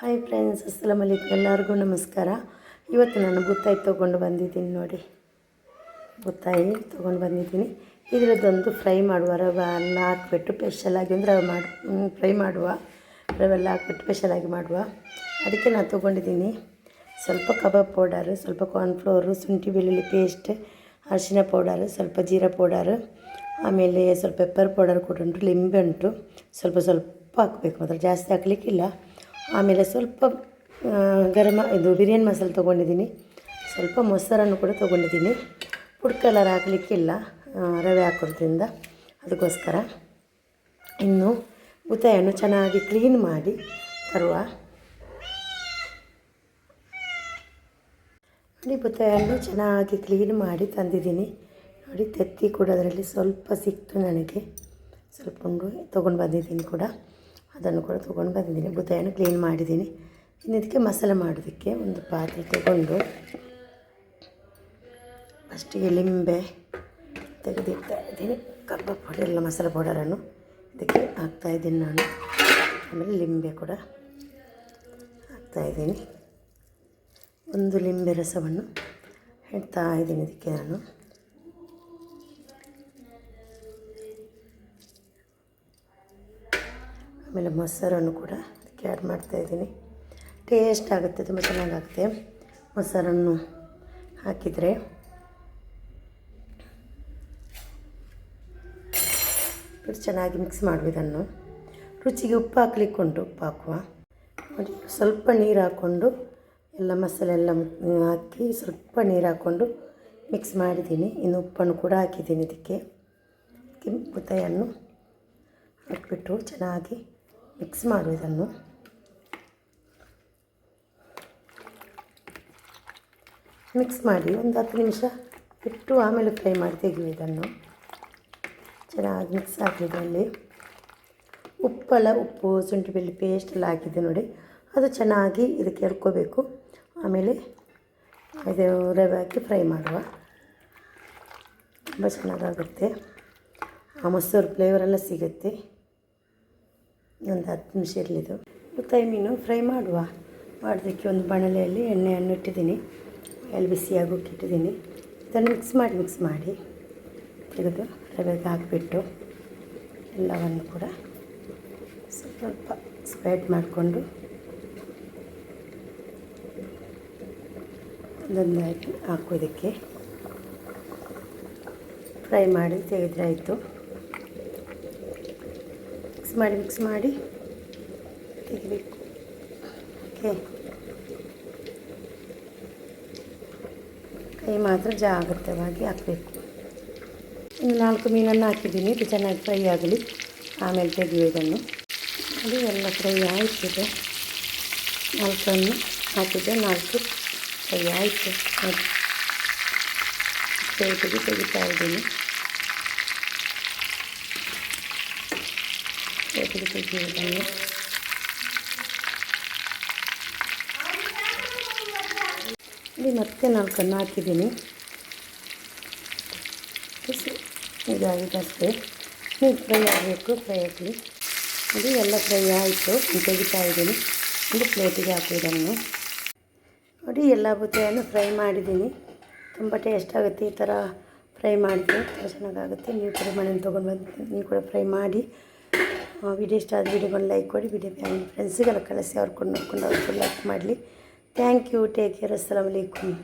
Hi friends ಅಸ್ಸಲಾಮ್ ಅಲೈಕು ಎಲ್ಲರಿಗೂ ನಮಸ್ಕಾರ. ಇವತ್ತು ನಾನು ಬುತ್ತಾಯಿ ತೊಗೊಂಡು ಬಂದಿದ್ದೀನಿ ನೋಡಿ. ಬುತ್ತಾಯಿ ತೊಗೊಂಡು ಬಂದಿದ್ದೀನಿ. ಇದರದ್ದೊಂದು ಫ್ರೈ ಮಾಡುವ ರವೆ ಎಲ್ಲ ಹಾಕ್ಬಿಟ್ಟು ಸ್ಪೆಷಲಾಗಿ ಒಂದು ರವೆ ಮಾಡಿ ಫ್ರೈ ಮಾಡುವ. ರವೆಲ್ಲ ಹಾಕ್ಬಿಟ್ಟು ಸ್ಪೆಷಲಾಗಿ ಮಾಡುವ. ಅದಕ್ಕೆ ನಾನು ತೊಗೊಂಡಿದ್ದೀನಿ ಸ್ವಲ್ಪ ಕಬಾಬ್ ಪೌಡರು, ಸ್ವಲ್ಪ ಕಾರ್ನ್ಫ್ಲೋರು ಶುಂಠಿ ಬೆಳ್ಳುಳ್ಳಿ ಪೇಸ್ಟ್ ಅರಿಶಿನ ಪೌಡರು, ಸ್ವಲ್ಪ ಜೀರಾ ಪೌಡರು, ಆಮೇಲೆ ಸ್ವಲ್ಪ ಪೆಪ್ಪರ್ ಪೌಡರ್ ಕೂಡ ಲಿಂಬೆ ಉಂಟು. ಸ್ವಲ್ಪ ಸ್ವಲ್ಪ ಹಾಕಬೇಕು ಮಾತ್ರ. ಜಾಸ್ತಿ ಹಾಕಲಿಕ್ಕಿಲ್ಲ. ಆಮೇಲೆ ಸ್ವಲ್ಪ ಗರಮ, ಇದು ಬಿರಿಯಾನಿ ಮಸಾಲೆ ತೊಗೊಂಡಿದ್ದೀನಿ. ಸ್ವಲ್ಪ ಮೊಸರನ್ನು ಕೂಡ ತೊಗೊಂಡಿದ್ದೀನಿ. ಫುಡ್ ಕಲರ್ ಹಾಕಲಿಕ್ಕಿಲ್ಲ ರವೆ ಹಾಕೋದ್ರಿಂದ. ಅದಕ್ಕೋಸ್ಕರ ಇನ್ನು ಬುತ್ತಾಯನ್ನು ಚೆನ್ನಾಗಿ ಕ್ಲೀನ್ ಮಾಡಿ ತರುವ. ನೋಡಿ ಬುತ್ತಾಯನ್ನು ಚೆನ್ನಾಗಿ ಕ್ಲೀನ್ ಮಾಡಿ ತಂದಿದ್ದೀನಿ. ನೋಡಿ, ತೆತ್ತಿ ಕೂಡ ಅದರಲ್ಲಿ ಸ್ವಲ್ಪ ಸಿಕ್ತು ನನಗೆ. ಸ್ವಲ್ಪ ಉಂಡು ತೊಗೊಂಡು ಬಂದಿದ್ದೀನಿ ಕೂಡ. ಅದನ್ನು ಕೂಡ ತೊಗೊಂಡು ಬಂದಿದ್ದೀನಿ. ಬುತ್ತಾಯನ್ನು ಕ್ಲೀನ್ ಮಾಡಿದ್ದೀನಿ. ಇನ್ನು ಇದಕ್ಕೆ ಮಸಾಲೆ ಮಾಡೋದಕ್ಕೆ ಒಂದು ಪಾತ್ರೆ ತಗೊಂಡು ಫಸ್ಟಿಗೆ ಲಿಂಬೆ ತೆಗೆದಿಡ್ತಾ ಇದ್ದೀನಿ. ಕಬ್ಬ ಪೌಡರ್ ಎಲ್ಲ ಮಸಾಲೆ ಪೌಡರನ್ನು ಇದಕ್ಕೆ ಹಾಕ್ತಾಯಿದ್ದೀನಿ ನಾನು. ಆಮೇಲೆ ಲಿಂಬೆ ಕೂಡ ಹಾಕ್ತಾಯಿದ್ದೀನಿ ಒಂದು ಲಿಂಬೆ ರಸವನ್ನು ಇಡ್ತಾ ಇದ್ದೀನಿ ಇದಕ್ಕೆ ನಾನು. ಆಮೇಲೆ ಮೊಸರನ್ನು ಕೂಡ ಅದಕ್ಕೆ ಆ್ಯಡ್ ಮಾಡ್ತಾಯಿದ್ದೀನಿ ಟೇಸ್ಟ್ ಆಗುತ್ತೆ, ತುಂಬ ಚೆನ್ನಾಗಾಗುತ್ತೆ. ಮೊಸರನ್ನು ಹಾಕಿದರೆ. ಚೆನ್ನಾಗಿ ಮಿಕ್ಸ್ ಇದನ್ನು. ರುಚಿಗೆ ಉಪ್ಪು ಹಾಕ್ಲಿಕ್ಕೆ ಉಂಟು, ಉಪ್ಪು ಹಾಕುವ. ಸ್ವಲ್ಪ ನೀರು ಹಾಕ್ಕೊಂಡು ಎಲ್ಲ ಮಸಾಲೆ ಎಲ್ಲ ಹಾಕಿ ಸ್ವಲ್ಪ ನೀರು ಹಾಕ್ಕೊಂಡು ಮಿಕ್ಸ್ ಮಾಡಿದ್ದೀನಿ. ಇನ್ನು ಉಪ್ಪನ್ನು ಕೂಡ ಹಾಕಿದ್ದೀನಿ ಇದಕ್ಕೆ. ಕೆಂಪು ಬುತ್ತಾಯನ್ನು ಹಾಕ್ಬಿಟ್ಟು ಚೆನ್ನಾಗಿ ಮಿಕ್ಸ್ ಮಾಡುವುದನ್ನು ಮಿಕ್ಸ್ ಮಾಡಿ ಒಂದು ಹತ್ತು ನಿಮಿಷ ಇಟ್ಟು ಆಮೇಲೆ ಫ್ರೈ ಮಾಡಿ ತೆಗೆಯುವ ಇದನ್ನು. ಚೆನ್ನಾಗಿ ಮಿಕ್ಸ್ ಹಾಕಿದೆ ಅಲ್ಲಿ. ಉಪ್ಪೆಲ್ಲ ಉಪ್ಪು, ಶುಂಠಿ ಬೆಳ್ಳಿ ಪೇಸ್ಟ್ ಎಲ್ಲ ಹಾಕಿದ್ದೆ ನೋಡಿ. ಅದು ಚೆನ್ನಾಗಿ ಇದಕ್ಕೆ ಎಳ್ಕೋಬೇಕು ಆಮೇಲೆ ಇದು ರವೆ ಹಾಕಿ ಫ್ರೈ ಮಾಡುವ. ತುಂಬ ಚೆನ್ನಾಗಾಗುತ್ತೆ. ಆ ಮೊಸರು ಫ್ಲೇವರೆಲ್ಲ ಸಿಗುತ್ತೆ. ಒಂದು ಹತ್ತು ನಿಮಿಷ ಇರಲಿದು ಮತ್ತು ಮೀನು ಫ್ರೈ ಮಾಡುವ. ಮಾಡೋದಕ್ಕೆ ಒಂದು ಬಾಣಲೆಯಲ್ಲಿ ಎಣ್ಣೆಯನ್ನು ಇಟ್ಟಿದ್ದೀನಿ. ಎಲ್ಲಿ ಬಿಸಿಯಾಗೋಕೆ ಇಟ್ಟಿದ್ದೀನಿ ಇದನ್ನು ಮಿಕ್ಸ್ ಮಾಡಿ ಮಿಕ್ಸ್ ಮಾಡಿ. ತೆಗೆದು ರವೆಗೆ ಹಾಕಿಬಿಟ್ಟು ಎಲ್ಲವನ್ನು ಕೂಡ ಸ್ವಲ್ಪ ಸ್ಪ್ರೆಡ್ ಮಾಡಿಕೊಂಡು ಒಂದೊಂದಾಗಿ ಹಾಕೋದಕ್ಕೆ ಫ್ರೈ ಮಾಡಿ ತೆಗೆದ್ರೆ ಆಯಿತು ಮಿಕ್ಸ್ ಮಾಡಿ ಮಿಕ್ಸ್ ಮಾಡಿ ತೆಗಿಬೇಕು. ಓಕೆ ಕೈ ಮಾತ್ರ ಜಾಗ್ರತವಾಗಿ ಹಾಕಬೇಕು. ಇನ್ನು ನಾಲ್ಕು ಮೀನನ್ನು ಹಾಕಿದ್ದೀನಿ. ಇದು ಚೆನ್ನಾಗಿ ಫ್ರೈ ಆಗಲಿ. ಆಮೇಲೆ ತೆಗೆಯುವುದನ್ನು ಅದು ಎಲ್ಲ ಫ್ರೈ ಆಯ್ತಿದೆ. ನಾಲ್ಕನ್ನು ಹಾಕಿದ್ದೆ. ನಾಲ್ಕು ಫ್ರೈ ಆಯಿತು. ಅದು ತೆಗಿತಾ ಇದ್ದೀನಿ. ಪ್ಲೇಟಿಗೆ ತೆಗೆಯುವುದನ್ನು ಇಲ್ಲಿ ಮತ್ತೆ ನಾಲ್ಕನ್ನು ಹಾಕಿದ್ದೀನಿ. ಬಿಸಿ ಇದಾಗಿದೆ ಅಷ್ಟೇ. ನೀವು ಫ್ರೈ ಆಗಬೇಕು, ಫ್ರೈ ಆಗಲಿ. ಅದು ಎಲ್ಲ ಫ್ರೈ ಆಯಿತು ತೆಗಿತಾ ಇದ್ದೀನಿ. ಒಂದು ಪ್ಲೇಟಿಗೆ ಹಾಕಿದ್ದನ್ನು ನೋಡಿ, ಎಲ್ಲ ಬುತ್ತೆಯನ್ನು ಫ್ರೈ ಮಾಡಿದ್ದೀನಿ. ತುಂಬ ಟೇಸ್ಟ್ ಆಗುತ್ತೆ ಈ ಥರ ಫ್ರೈ ಮಾಡಿದ್ರೆ. ತುಂಬ ಚೆನ್ನಾಗಾಗುತ್ತೆ. ನೀವು ಕೂಡ ಮನೇಲಿ ತೊಗೊಂಡು ಬಂದು, ನೀವು ಕೂಡ ಫ್ರೈ ಮಾಡಿ. ವಿಡಿಯೋ ಇಷ್ಟ ಆದ ವಿಡಿಯೋಗೊಂದು ಲೈಕ್ ಕೊಡಿ ವಿಡಿಯೋ ಫ್ರೆಂಡ್ಸಿಗೆಲ್ಲ ಕಳಿಸಿ, ಅವ್ರು ಕೊಂಡು ನೋಡ್ಕೊಂಡು ಅವ್ರು ಲೈಕ್ ಮಾಡಲಿ. ಥ್ಯಾಂಕ್ ಯು ಟೇಕ್ ಕೇರ್ ಅಸ್ಸಲಾಮ್ ಅಲೈಕುಮ್